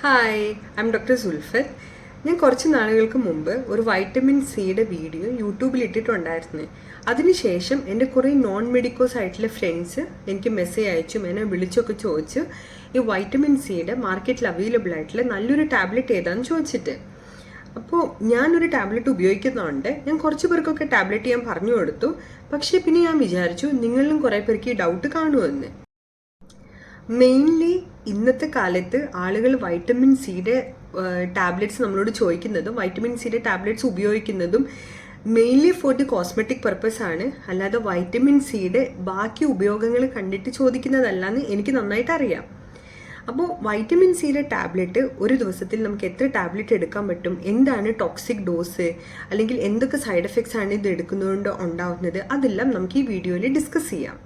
Hi I am doctor Sulfath ഞാൻ കുറച്ച് നാളുകൾക്ക് മുമ്പ് ഒരു വൈറ്റമിൻ സിയുടെ വീഡിയോ യൂട്യൂബിൽ ഇട്ടിട്ടുണ്ടായിരുന്നു. അതിനുശേഷം എന്റെ കുറേ നോൺ മെഡിക്കോസ് ആയിട്ടുള്ള ഫ്രണ്ട്സ് എനിക്ക് മെസ്സേജ് അയച്ചും എന്നെ വിളിച്ചൊക്കെ ചോദിച്ചു ഈ വൈറ്റമിൻ സിയുടെ മാർക്കറ്റിൽ അവൈലബിൾ ആയിട്ടുള്ള നല്ലൊരു ടാബ്ലറ്റ് ഏതാണെന്ന് ചോദിച്ചിട്ട്. അപ്പോൾ ഞാനൊരു ടാബ്ലറ്റ് ഉപയോഗിക്കുന്നുണ്ട്. ഞാൻ കുറച്ച് പേർക്കൊക്കെ ടാബ്ലറ്റ് ഞാൻ പറഞ്ഞു കൊടുത്തു. പക്ഷേ പിന്നെ ഞാൻ വിചാരിച്ചു നിങ്ങളിലും കുറേ പേർക്ക് ഈ ഡൗട്ട് കാണുമെന്ന്. മെയിൻലി ഇന്നത്തെ കാലത്ത് ആളുകൾ വൈറ്റമിൻ സിയുടെ ടാബ്ലറ്റ്സ് നമ്മളോട് ചോദിക്കുന്നതും വൈറ്റമിൻ സിയുടെ ടാബ്ലറ്റ്സ് ഉപയോഗിക്കുന്നതും mainly for the cosmetic purpose ആണ്. അല്ലാതെ വൈറ്റമിൻ സിയുടെ ബാക്കി ഉപയോഗങ്ങൾ കണ്ടിട്ട് ചോദിക്കുന്നതല്ലെന്ന് എനിക്ക് നന്നായിട്ട് അറിയാം. അപ്പോൾ വൈറ്റമിൻ സിയിലെ ടാബ്ലറ്റ് ഒരു ദിവസത്തിൽ നമുക്ക് എത്ര ടാബ്ലറ്റ് എടുക്കാൻ പറ്റും? എന്താണ് ടോക്സിക് ഡോസ് അല്ലെങ്കിൽ എന്തൊക്കെ സൈഡ് എഫക്ട്സ് ആണ് ഇത് എടുക്കുന്നതുകൊണ്ട് ഉണ്ടാവുന്നത്? അതെല്ലാം നമുക്ക് ഈ വീഡിയോയിൽ ഡിസ്കസ് ചെയ്യാം.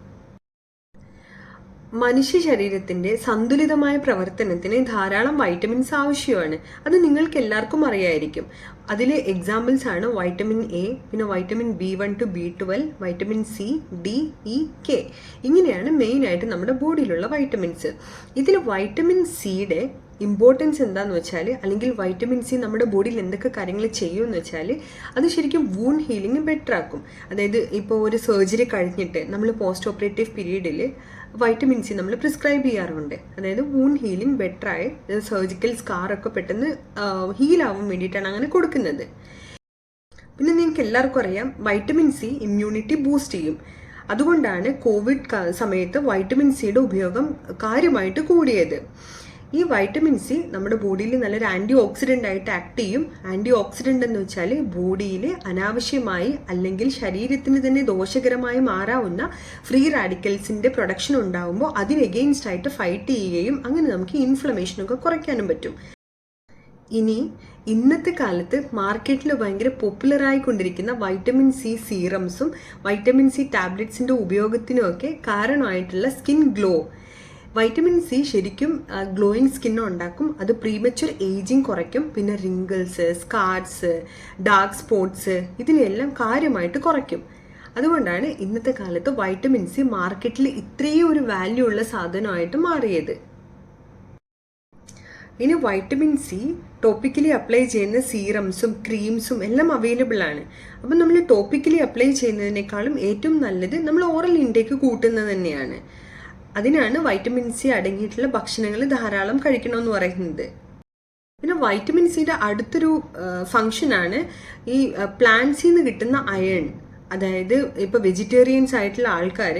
മനുഷ്യ ശരീരത്തിന്റെ സന്തുലിതമായ പ്രവർത്തനത്തിന് ധാരാളം വൈറ്റമിൻസ് ആവശ്യമാണ്. അത് നിങ്ങൾക്ക് എല്ലാവർക്കും അറിയായിരിക്കും. അതിലെ എക്സാമ്പിൾസ് ആണ് വൈറ്റമിൻ എ പിന്നെ vitamin B one two B twelve vitamin C D E K ഇങ്ങനെയാണ് മെയിനായിട്ട് നമ്മുടെ ബോഡിയിലുള്ള വൈറ്റമിൻസ് ഇതിൽ വൈറ്റമിൻ സിയുടെ ഇമ്പോർട്ടൻസ് എന്താന്ന് വെച്ചാൽ അല്ലെങ്കിൽ വൈറ്റമിൻ സി നമ്മുടെ ബോഡിയിൽ എന്തൊക്കെ കാര്യങ്ങൾ ചെയ്യുമെന്ന് വെച്ചാൽ അത് ശരിക്കും വൂൺ ഹീലിംഗ് ബെറ്റർ ആക്കും. അതായത് ഇപ്പോൾ ഒരു സർജറി കഴിഞ്ഞിട്ട് നമ്മൾ പോസ്റ്റ് ഓപ്പറേറ്റീവ് പീരീഡിൽ വൈറ്റമിൻ സി നമ്മൾ പ്രിസ്ക്രൈബ് ചെയ്യാറുണ്ട്. അതായത് വൂൺ ഹീലിംഗ് ബെറ്ററായി സർജിക്കൽ സ്കാർ ഒക്കെ പെട്ടെന്ന് ഹീലാവാൻ വേണ്ടിയിട്ടാണ് അങ്ങനെ കൊടുക്കുന്നത്. പിന്നെ നിങ്ങൾക്ക് എല്ലാവർക്കും അറിയാം വൈറ്റമിൻ സി ഇമ്മ്യൂണിറ്റി ബൂസ്റ്റ് ചെയ്യും. അതുകൊണ്ടാണ് കോവിഡ് സമയത്ത് വൈറ്റമിൻ സിയുടെ ഉപയോഗം കാര്യമായിട്ട് കൂടിയത്. ഈ വൈറ്റമിൻ സി നമ്മുടെ ബോഡിയിൽ നല്ലൊരു ആന്റി ഓക്സിഡന്റ് ആയിട്ട് ആക്ട് ചെയ്യും. ആന്റി ഓക്സിഡന്റ് എന്ന് വെച്ചാൽ ബോഡിയിൽ അനാവശ്യമായി അല്ലെങ്കിൽ ശരീരത്തിന് തന്നെ ദോഷകരമായി മാറാവുന്ന ഫ്രീ റാഡിക്കൽസിന്റെ പ്രൊഡക്ഷൻ ഉണ്ടാകുമ്പോൾ അതിന് എഗെയിൻസ്റ്റ് ആയിട്ട് ഫൈറ്റ് ചെയ്യുകയും അങ്ങനെ നമുക്ക് ഇൻഫ്ലമേഷനൊക്കെ കുറയ്ക്കാനും പറ്റും. ഇനി ഇന്നത്തെ കാലത്ത് മാർക്കറ്റിൽ ഭയങ്കര പോപ്പുലറായിക്കൊണ്ടിരിക്കുന്ന വൈറ്റമിൻ സി സീറംസും വൈറ്റമിൻ സി ടാബ്ലറ്റ്സിന്റെ ഉപയോഗത്തിനുമൊക്കെ കാരണമായിട്ടുള്ള സ്കിൻ ഗ്ലോ വൈറ്റമിൻ സി ശരിക്കും ഗ്ലോയിങ് സ്കിന്നും ഉണ്ടാക്കും. അത് പ്രീമച്വർ ഏജിങ് കുറയ്ക്കും. പിന്നെ റിങ്കിൾസ് സ്കാർസ് ഡാർക്ക് സ്പോട്ട്സ് ഇതിനെല്ലാം കാര്യമായിട്ട് കുറയ്ക്കും. അതുകൊണ്ടാണ് ഇന്നത്തെ കാലത്ത് വൈറ്റമിൻ സി മാർക്കറ്റിൽ ഇത്രയും ഒരു വാല്യൂ ഉള്ള സാധനമായിട്ട് മാറിയത്. ഇനി വൈറ്റമിൻ സി ടോപ്പിക്കലി അപ്ലൈ ചെയ്യുന്ന സീറംസും ക്രീംസും എല്ലാം അവൈലബിൾ ആണ്. അപ്പം നമ്മൾ ടോപ്പിക്കലി അപ്ലൈ ചെയ്യുന്നതിനേക്കാളും ഏറ്റവും നല്ലത് നമ്മൾ ഓറൽ ഇൻടേക്ക് കൂട്ടുന്നത് തന്നെയാണ്. അതിനാണ് വൈറ്റമിൻ സി അടങ്ങിയിട്ടുള്ള ഭക്ഷണങ്ങൾ ധാരാളം കഴിക്കണമെന്ന് പറയുന്നത്. പിന്നെ വൈറ്റമിൻ സിയുടെ അടുത്തൊരു ഫങ്ഷനാണ് ഈ പ്ലാന്റ്സിൽ നിന്ന് കിട്ടുന്ന അയൺ അതായത് ഇപ്പോൾ വെജിറ്റേറിയൻസ് ആയിട്ടുള്ള ആൾക്കാർ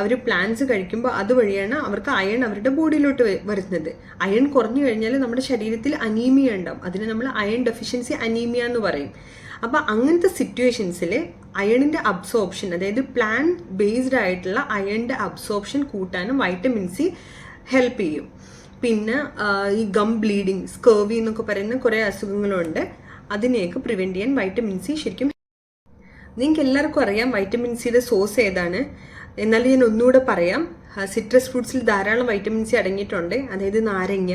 അവർ പ്ലാന്റ്സ് കഴിക്കുമ്പോൾ അതുവഴിയാണ് അവർക്ക് അയൺ അവരുടെ ബോഡിയിലോട്ട് വരുന്നത്. അയൺ കുറഞ്ഞു കഴിഞ്ഞാൽ നമ്മുടെ ശരീരത്തിൽ അനീമിയ ഉണ്ടാവും. അതിന് നമ്മൾ അയൺ ഡെഫിഷ്യൻസി അനീമിയ എന്ന് പറയും. അപ്പോൾ അങ്ങനത്തെ സിറ്റുവേഷൻസിൽ അയണിന്റെ അബ്സോർപ്ഷൻ അതായത് പ്ലാൻ ബേസ്ഡ് ആയിട്ടുള്ള അയണിന്റെ അബ്സോർപ്ഷൻ കൂട്ടാനും വൈറ്റമിൻ സി ഹെൽപ്പ് ചെയ്യും. പിന്നെ ഈ ഗം ബ്ലീഡിങ് സ്കേവി എന്നൊക്കെ പറയുന്ന കുറേ അസുഖങ്ങളുണ്ട്. അതിനെയൊക്കെ പ്രിവെന്റ് ചെയ്യാൻ വൈറ്റമിൻ സി ശരിക്കും നിങ്ങൾക്ക് എല്ലാവർക്കും അറിയാം വൈറ്റമിൻ സിയുടെ സോഴ്സ് ഏതാണ്. എന്നാൽ ഞാൻ ഒന്നുകൂടെ പറയാം. സിട്രസ് ഫ്രൂട്ട്സിൽ ധാരാളം വൈറ്റമിൻ സി അടങ്ങിയിട്ടുണ്ട്. അതായത് നാരങ്ങ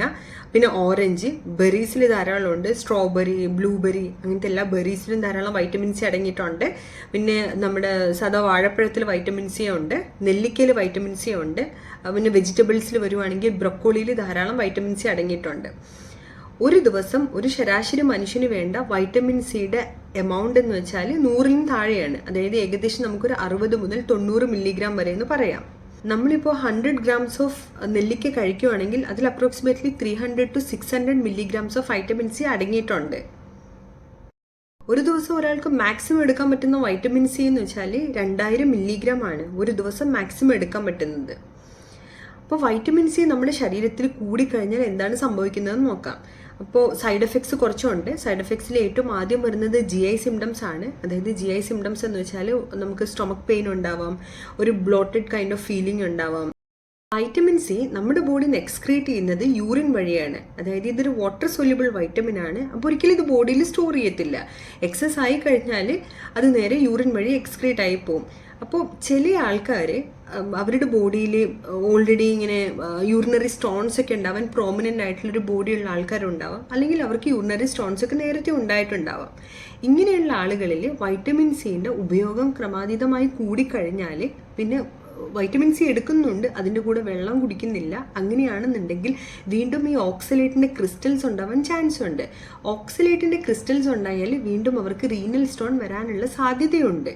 പിന്നെ ഓറഞ്ച് ബെറീസിൽ ധാരാളം ഉണ്ട് സ്ട്രോബെറി ബ്ലൂബെറി അങ്ങനത്തെ എല്ലാ ബെറീസിലും ധാരാളം വൈറ്റമിൻ സി അടങ്ങിയിട്ടുണ്ട്. പിന്നെ നമ്മുടെ സാധാ വാഴപ്പഴത്തിൽ വൈറ്റമിൻ സി ഉണ്ട്. നെല്ലിക്കയിൽ വൈറ്റമിൻ സി ഉണ്ട്. പിന്നെ വെജിറ്റബിൾസിൽ വരുവാണെങ്കിൽ ബ്രൊക്കോളിയിൽ ധാരാളം വൈറ്റമിൻ സി അടങ്ങിയിട്ടുണ്ട്. ഒരു ദിവസം ഒരു ശരാശരി മനുഷ്യന് വേണ്ട വൈറ്റമിൻ സിയുടെ എമൗണ്ട് എന്ന് വെച്ചാൽ നൂറിനും താഴെയാണ്. അതായത് ഏകദേശം നമുക്കൊരു അറുപത് മുതൽ തൊണ്ണൂറ് മില്ലിഗ്രാം വരെ എന്ന് പറയാം. നമ്മളിപ്പോൾ ഹൺഡ്രഡ് ഗ്രാംസ് ഓഫ് നെല്ലിക്ക കഴിക്കുകയാണെങ്കിൽ അതിൽ approximately three hundred to six hundred milligrams of vitamin C അടങ്ങിയിട്ടുണ്ട്. ഒരു ദിവസം ഒരാൾക്ക് മാക്സിമം എടുക്കാൻ പറ്റുന്ന വൈറ്റമിൻ സി എന്ന് വെച്ചാൽ രണ്ടായിരം മില്ലിഗ്രാം ആണ് ഒരു ദിവസം മാക്സിമം എടുക്കാൻ പറ്റുന്നത്. അപ്പോൾ വൈറ്റമിൻ സി നമ്മുടെ ശരീരത്തിൽ കൂടിക്കഴിഞ്ഞാൽ എന്താണ് സംഭവിക്കുന്നതെന്ന് നോക്കാം. അപ്പോൾ സൈഡ് എഫക്ട്സ് കുറച്ചുണ്ട്. സൈഡ് എഫക്ട്സിൽ ഏറ്റവും ആദ്യം വരുന്നത് ജി ഐ സിംറ്റംസ് ആണ്. അതായത് ജി ഐ സിംറ്റംസ് എന്ന് വെച്ചാൽ നമുക്ക് സ്റ്റൊമക് പെയിൻ ഉണ്ടാവാം. ഒരു ബ്ലോട്ടഡ് കൈൻഡ് ഓഫ് ഫീലിംഗ് ഉണ്ടാവാം. വൈറ്റമിൻ സി നമ്മുടെ ബോഡിന്ന് എക്സ്ക്രീറ്റ് ചെയ്യുന്നത് യൂറിൻ വഴിയാണ്. അതായത് ഇതൊരു വാട്ടർ സൊല്യൂബിൾ വൈറ്റമിൻ ആണ്. അപ്പോൾ ഒരിക്കലും ഇത് ബോഡിയിൽ സ്റ്റോർ ചെയ്യത്തില്ല. എക്സസ് ആയി കഴിഞ്ഞാൽ അത് നേരെ യൂറിൻ വഴി എക്സ്ക്രീറ്റ് ആയി പോകും അപ്പോൾ ചില ആൾക്കാർ അവരുടെ ബോഡിയിൽ ഓൾറെഡി ഇങ്ങനെ യൂറിനറി സ്റ്റോൺസ് ഒക്കെ ഉണ്ടാവാൻ പ്രോമിനന്റ് ആയിട്ടുള്ളൊരു ബോഡിയുള്ള ആൾക്കാരുണ്ടാവാം. അല്ലെങ്കിൽ അവർക്ക് യൂറിനറി സ്റ്റോൺസ് ഒക്കെ നേരത്തെ ഉണ്ടായിട്ടുണ്ടാവാം. ഇങ്ങനെയുള്ള ആളുകളിൽ വൈറ്റമിൻ സിന്റെ ഉപയോഗം ക്രമാതീതമായി കൂടിക്കഴിഞ്ഞാൽ പിന്നെ വൈറ്റമിൻ സി എടുക്കുന്നുണ്ട് അതിന്റെ കൂടെ വെള്ളം കുടിക്കുന്നില്ല. അങ്ങനെയാണെന്നുണ്ടെങ്കിൽ വീണ്ടും ഈ ഓക്സലേറ്റിന്റെ ക്രിസ്റ്റൽസ് ഉണ്ടാവാൻ ചാൻസ് ഉണ്ട്. ഓക്സലേറ്റിന്റെ ക്രിസ്റ്റൽസ് ഉണ്ടായാൽ വീണ്ടും അവർക്ക് റീനൽ സ്റ്റോൺ വരാനുള്ള സാധ്യതയുണ്ട്.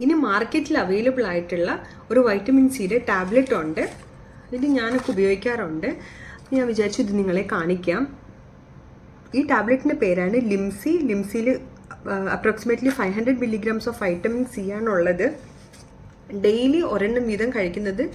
ഇനി മാർക്കറ്റിൽ അവൈലബിൾ ആയിട്ടുള്ള ഒരു വൈറ്റമിൻ സിയുടെ ടാബ്ലറ്റ് ഉണ്ട്. ഇത് ഞാനൊക്കെ ഉപയോഗിക്കാറുണ്ട്. ഞാൻ വിചാരിച്ചു ഇത് നിങ്ങളെ കാണിക്കാം. ഈ ടാബ്ലറ്റിന്റെ പേരാണ് Limcee. ലിംസിയിൽ approximately five hundred milligrams of vitamin C ആണുള്ളത്. ഡെയിലി ഒരെണ്ണം വീതം കഴിക്കുന്നത്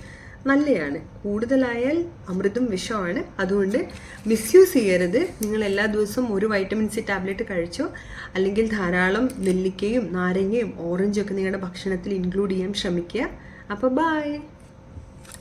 നല്ലതാണ് കൂടുതലായാൽ അമൃതും വിഷമാണ്. അതുകൊണ്ട് മിസ്യൂസ് ചെയ്യരുത്. നിങ്ങൾ എല്ലാ ദിവസവും ഒരു വൈറ്റമിൻ സി ടാബ്ലറ്റ് കഴിച്ചോ? അല്ലെങ്കിൽ ധാരാളം നെല്ലിക്കയും നാരങ്ങയും ഓറഞ്ചും ഒക്കെ നിങ്ങളുടെ ഭക്ഷണത്തിൽ ഇൻക്ലൂഡ് ചെയ്യാൻ ശ്രമിക്കുക. അപ്പോൾ ബൈ